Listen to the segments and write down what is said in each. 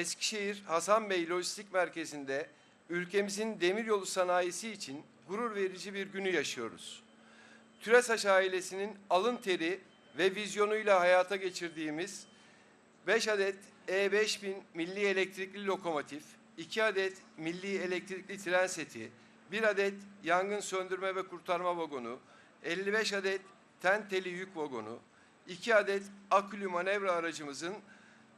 Eskişehir Hasan Bey Lojistik Merkezi'nde ülkemizin demiryolu sanayisi için gurur verici bir günü yaşıyoruz. Türesaç ailesinin alın teri ve vizyonuyla hayata geçirdiğimiz 5 adet E5000 milli elektrikli lokomotif, 2 adet milli elektrikli tren seti, 1 adet yangın söndürme ve kurtarma vagonu, 55 adet tenteli yük vagonu, 2 adet akülü manevra aracımızın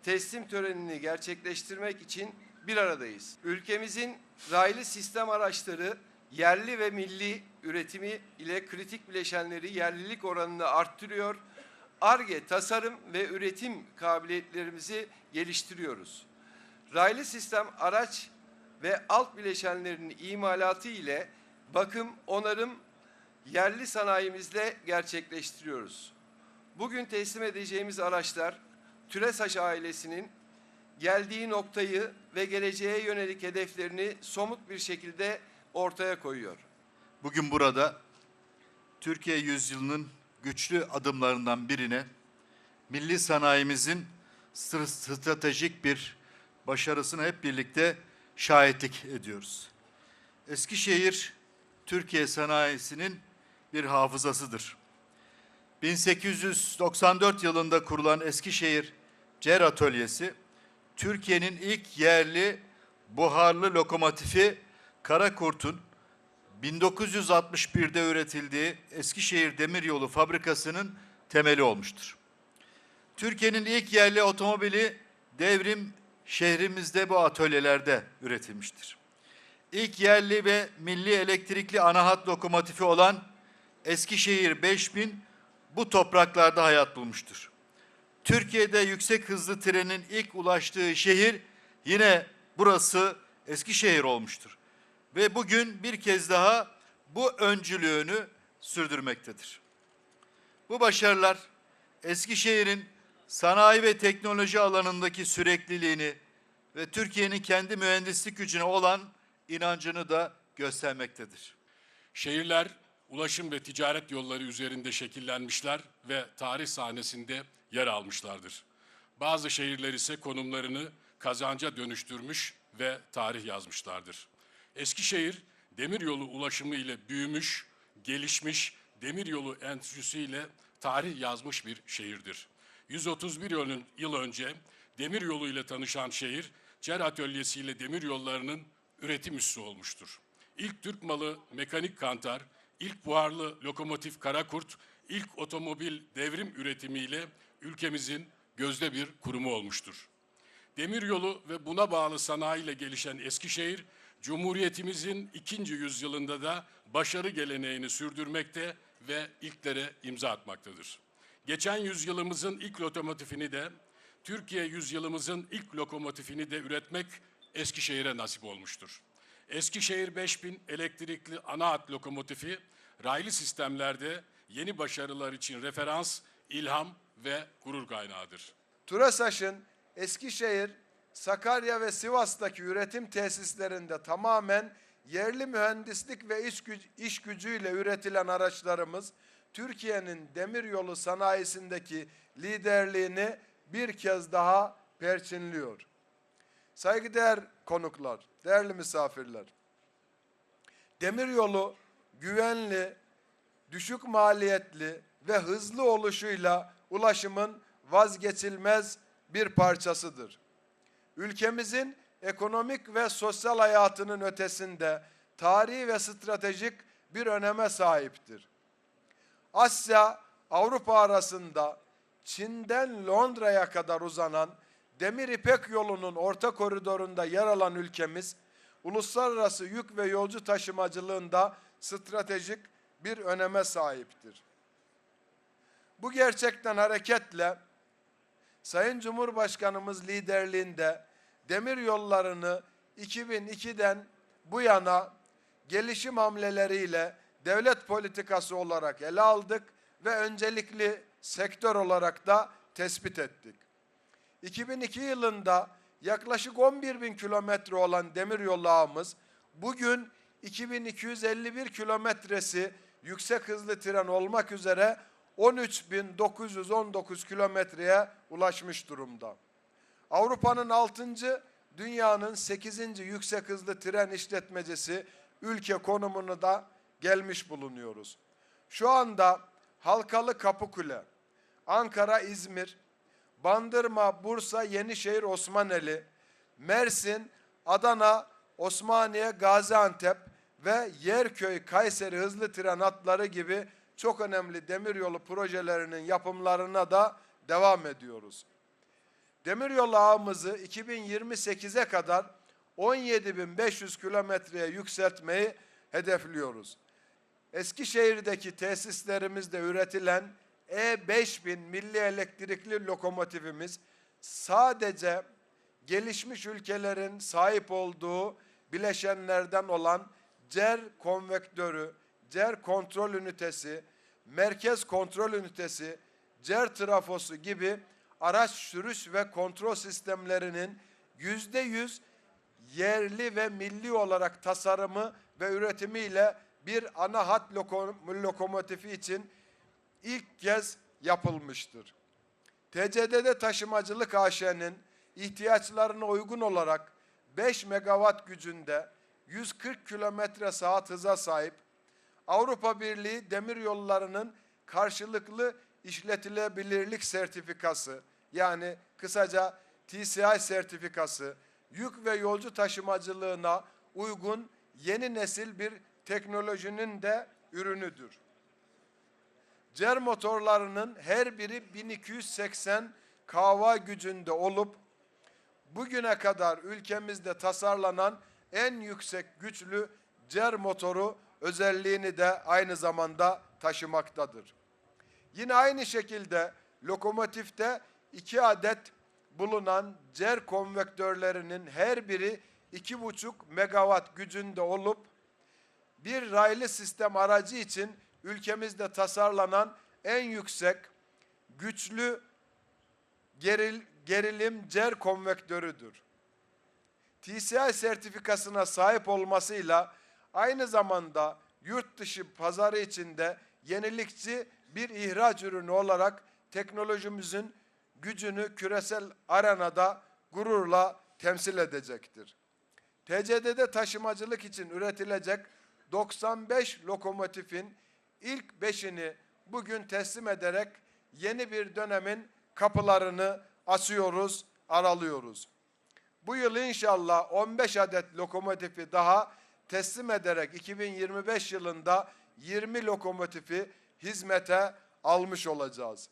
teslim törenini gerçekleştirmek için bir aradayız. Ülkemizin raylı sistem araçları yerli ve milli üretimi ile kritik bileşenleri yerlilik oranını arttırıyor. ARGE tasarım ve üretim kabiliyetlerimizi geliştiriyoruz. Raylı sistem araç ve alt bileşenlerinin imalatı ile bakım, onarım yerli sanayimizle gerçekleştiriyoruz. Bugün teslim edeceğimiz araçlar TÜRESAŞ ailesinin geldiği noktayı ve geleceğe yönelik hedeflerini somut bir şekilde ortaya koyuyor. Bugün burada Türkiye yüzyılının güçlü adımlarından birine milli sanayimizin str- stratejik bir başarısına hep birlikte şahitlik ediyoruz. Eskişehir Türkiye sanayisinin bir hafızasıdır. 1894 yılında kurulan Eskişehir Cer Atölyesi, Türkiye'nin ilk yerli buharlı lokomotifi Karakurt'un 1961'de üretildiği Eskişehir Demiryolu Fabrikası'nın temeli olmuştur. Türkiye'nin ilk yerli otomobili devrim şehrimizde bu atölyelerde üretilmiştir. İlk yerli ve milli elektrikli anahat lokomotifi olan Eskişehir 5000 bu topraklarda hayat bulmuştur. Türkiye'de yüksek hızlı trenin ilk ulaştığı şehir yine burası Eskişehir olmuştur. Ve bugün bir kez daha bu öncülüğünü sürdürmektedir. Bu başarılar Eskişehir'in sanayi ve teknoloji alanındaki sürekliliğini ve Türkiye'nin kendi mühendislik gücüne olan inancını da göstermektedir. Şehirler ulaşım ve ticaret yolları üzerinde şekillenmişler ve tarih sahnesinde yer almışlardır. Bazı şehirler ise konumlarını kazanca dönüştürmüş ve tarih yazmışlardır. Eskişehir demiryolu ulaşımı ile büyümüş, gelişmiş, demiryolu enstitüsüyle tarih yazmış bir şehirdir. 131 yıl- önce demiryolu ile tanışan şehir, Cer Atölyesi ile demiryollarının üretim üssü olmuştur. İlk Türk malı mekanik kantar, ilk buharlı lokomotif Karakurt, ilk otomobil devrim üretimiyle ülkemizin gözde bir kurumu olmuştur. Demiryolu ve buna bağlı sanayiyle gelişen Eskişehir, Cumhuriyetimizin ikinci yüzyılında da başarı geleneğini sürdürmekte ve ilklere imza atmaktadır. Geçen yüzyılımızın ilk lokomotifini de, Türkiye yüzyılımızın ilk lokomotifini de üretmek Eskişehir'e nasip olmuştur. Eskişehir 5000 elektrikli ana hat lokomotifi, raylı sistemlerde yeni başarılar için referans, ilham ve gurur kaynağıdır. TURASAŞ'ın Eskişehir, Sakarya ve Sivas'taki üretim tesislerinde tamamen yerli mühendislik ve iş, güc- iş gücüyle üretilen araçlarımız Türkiye'nin demiryolu sanayisindeki liderliğini bir kez daha perçinliyor. Saygıdeğer konuklar, değerli misafirler. Demiryolu güvenli, düşük maliyetli ve hızlı oluşuyla ulaşımın vazgeçilmez bir parçasıdır. Ülkemizin ekonomik ve sosyal hayatının ötesinde tarihi ve stratejik bir öneme sahiptir. Asya, Avrupa arasında Çin'den Londra'ya kadar uzanan Demir İpek yolunun orta koridorunda yer alan ülkemiz, uluslararası yük ve yolcu taşımacılığında stratejik bir öneme sahiptir. Bu gerçekten hareketle Sayın Cumhurbaşkanımız liderliğinde demir yollarını 2002'den bu yana gelişim hamleleriyle devlet politikası olarak ele aldık ve öncelikli sektör olarak da tespit ettik. 2002 yılında yaklaşık 11 bin kilometre olan demiryolu ağımız bugün 2251 kilometresi yüksek hızlı tren olmak üzere 13.919 kilometreye ulaşmış durumda. Avrupa'nın 6. dünyanın 8. yüksek hızlı tren işletmecisi ülke konumunu da gelmiş bulunuyoruz. Şu anda Halkalı Kapıkule, Ankara, İzmir, Bandırma, Bursa, Yenişehir, Osmaneli, Mersin, Adana, Osmaniye, Gaziantep ve Yerköy, Kayseri hızlı tren hatları gibi çok önemli demiryolu projelerinin yapımlarına da devam ediyoruz. Demiryolu ağımızı 2028'e kadar 17.500 kilometreye yükseltmeyi hedefliyoruz. Eskişehir'deki tesislerimizde üretilen E5000 milli elektrikli lokomotifimiz sadece gelişmiş ülkelerin sahip olduğu bileşenlerden olan CER konvektörü, CER kontrol ünitesi, merkez kontrol ünitesi, CER trafosu gibi araç sürüş ve kontrol sistemlerinin yüzde yüz yerli ve milli olarak tasarımı ve üretimiyle bir ana hat loko- lokomotifi için ilk kez yapılmıştır. TCDD Taşımacılık AŞ'nin ihtiyaçlarına uygun olarak 5 megawatt gücünde 140 kilometre saat hıza sahip Avrupa Birliği demir yollarının karşılıklı işletilebilirlik sertifikası yani kısaca TCI sertifikası yük ve yolcu taşımacılığına uygun yeni nesil bir teknolojinin de ürünüdür. CER motorlarının her biri 1280 kW gücünde olup bugüne kadar ülkemizde tasarlanan en yüksek güçlü CER motoru özelliğini de aynı zamanda taşımaktadır. Yine aynı şekilde lokomotifte iki adet bulunan CER konvektörlerinin her biri 2,5 megawatt gücünde olup bir raylı sistem aracı için ülkemizde tasarlanan en yüksek güçlü geril, gerilim CER konvektörüdür. TCI sertifikasına sahip olmasıyla aynı zamanda yurt dışı pazarı içinde yenilikçi bir ihraç ürünü olarak teknolojimizin gücünü küresel arenada gururla temsil edecektir. TCD'de taşımacılık için üretilecek 95 lokomotifin ilk 5'ini bugün teslim ederek yeni bir dönemin kapılarını açıyoruz, aralıyoruz. Bu yıl inşallah 15 adet lokomotifi daha teslim ederek 2025 yılında 20 lokomotifi hizmete almış olacağız.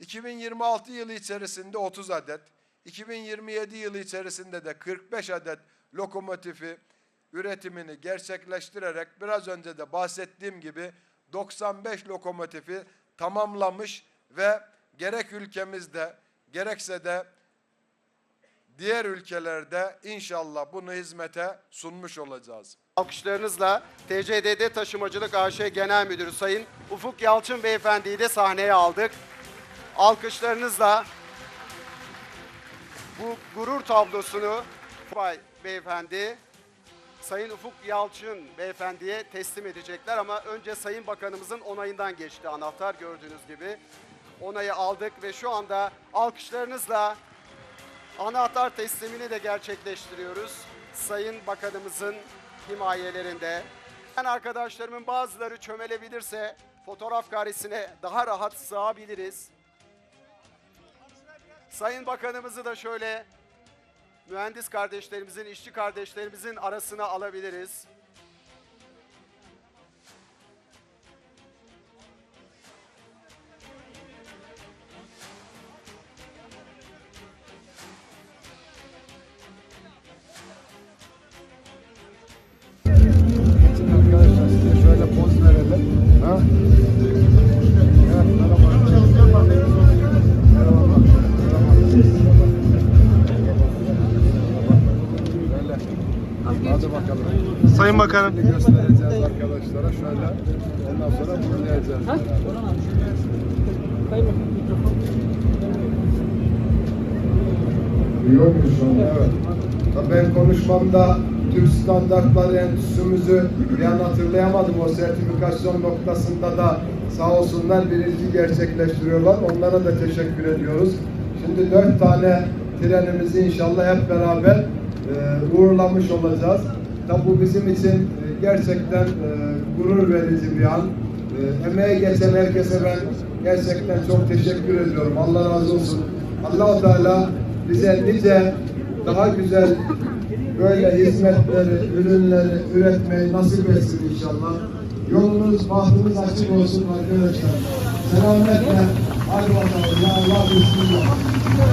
2026 yılı içerisinde 30 adet, 2027 yılı içerisinde de 45 adet lokomotifi üretimini gerçekleştirerek biraz önce de bahsettiğim gibi 95 lokomotifi tamamlamış ve gerek ülkemizde gerekse de diğer ülkelerde inşallah bunu hizmete sunmuş olacağız. Alkışlarınızla TCDD Taşımacılık AŞ Genel Müdürü Sayın Ufuk Yalçın Beyefendi'yi de sahneye aldık. Alkışlarınızla bu gurur tablosunu Fay Beyefendi Sayın Ufuk Yalçın Beyefendi'ye teslim edecekler ama önce Sayın Bakanımızın onayından geçti anahtar gördüğünüz gibi. Onayı aldık ve şu anda alkışlarınızla Anahtar teslimini de gerçekleştiriyoruz. Sayın Bakanımızın himayelerinde. Ben arkadaşlarımın bazıları çömelebilirse fotoğraf karesine daha rahat sığabiliriz. Sayın Bakanımızı da şöyle mühendis kardeşlerimizin, işçi kardeşlerimizin arasına alabiliriz. Arkadaşlar size şöyle poz verelim. Ha? Şimdi göstereceğiz arkadaşlara şöyle. Ondan sonra dinleyeceğiz. Duyuyormuş onu, evet. Tabii Ben konuşmamda Türk Standartları Enstitümüzü bir an hatırlayamadım. O sertifikasyon noktasında da sağ olsunlar bir ilgi gerçekleştiriyorlar. Onlara da teşekkür ediyoruz. Şimdi dört tane trenimizi inşallah hep beraber e, uğurlamış olacağız. Bu bizim için e, gerçekten e, gurur verici bir an. E, emeğe geçen herkese ben gerçekten çok teşekkür ediyorum. Allah razı olsun. Allah-u Teala bize nice daha güzel böyle hizmetleri, ürünleri üretmeyi nasip etsin inşallah. Yolunuz, bahtınız açık olsun arkadaşlar. Selametle. Hadi bakalım. Ya Allah bismillah.